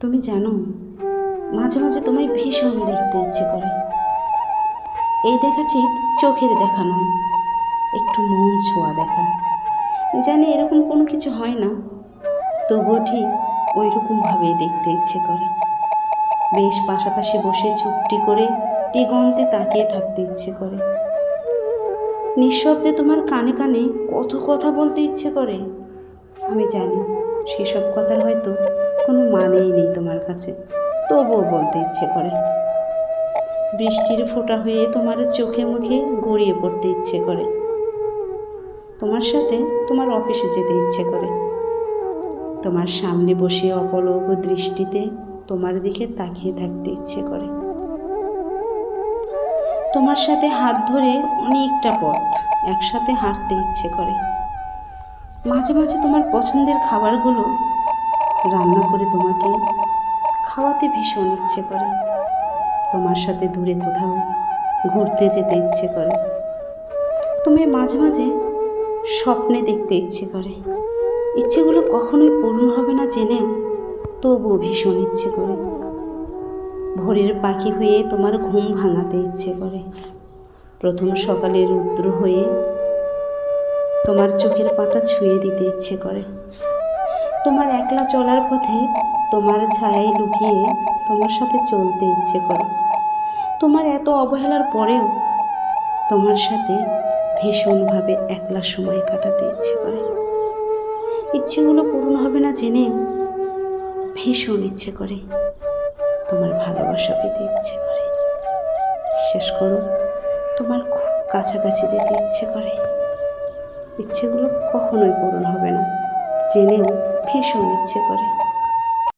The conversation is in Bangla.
তুমি জানো, মাঝে মাঝে তোমায় ভীষণ দেখতে ইচ্ছে করে। এই দেখা ঠিক চোখের দেখা নয়, একটু মন ছোঁয়া দেখা। জানি এরকম কোনো কিছু হয় না, তবুও ঠিক ওই রকমভাবেই দেখতে ইচ্ছে করে। বেশ পাশাপাশি বসে চুপটি করে দিগন্তে তাকিয়ে থাকতে ইচ্ছে করে। নিঃশব্দে তোমার কানে কানে কত কথা বলতে ইচ্ছে করে, আমি জানি। সেসব কথার হয়তো কোনো মানেই নেই তোমার কাছে। তবুও বলতে ইচ্ছে করে। বৃষ্টির ফোঁটা হয়ে তোমার চোখে মুখে গড়িয়ে পড়তে ইচ্ছে করে। তোমার সাথে তোমার অফিসে যেতে ইচ্ছে করে। তোমার সামনে বসে অপলক দৃষ্টিতে তোমার দিকে তাকিয়ে থাকতে ইচ্ছে করে। তোমার সাথে হাত ধরে অনেকটা পথ একসাথে হাঁটতে ইচ্ছে করে। মাঝে মাঝে তোমার পছন্দের খাবারগুলো রান্না করে তোমাকে খাওয়াতে ভীষণ ইচ্ছে করে। তোমার সাথে দূরে কোথাও ঘুরতে যেতে ইচ্ছে করে। তুমি মাঝে মাঝে স্বপ্নে দেখতে ইচ্ছে করে। ইচ্ছেগুলো কখনোই পূর্ণ হবে না জেনেও তবুও ভীষণ ইচ্ছে করে। ভোরের পাখি হয়ে তোমার ঘুম ভাঙাতে ইচ্ছে করে। প্রথম সকালে রুদ্র হয়ে তোমার চোখের পাতা ছুঁয়ে দিতে ইচ্ছে করে। তোমার একলা চলার পথে তোমার ছায়ায় লুকিয়ে তোমার সাথে চলতে ইচ্ছে করে। তোমার এত অবহেলার পরেও তোমার সাথে ভীষণভাবে একলা সময় কাটাতে ইচ্ছে করে। ইচ্ছেগুলো পূরণ হবে না জেনে ভীষণ ইচ্ছে করে। তোমার ভালোবাসা পেতে ইচ্ছে করে। শেষ করো, তোমার খুব কাছাকাছি যেতে ইচ্ছে করে। ইচ্ছেগুলো কখনোই পূরণ হবে না। জেনেও ভীষণ ইচ্ছে করে।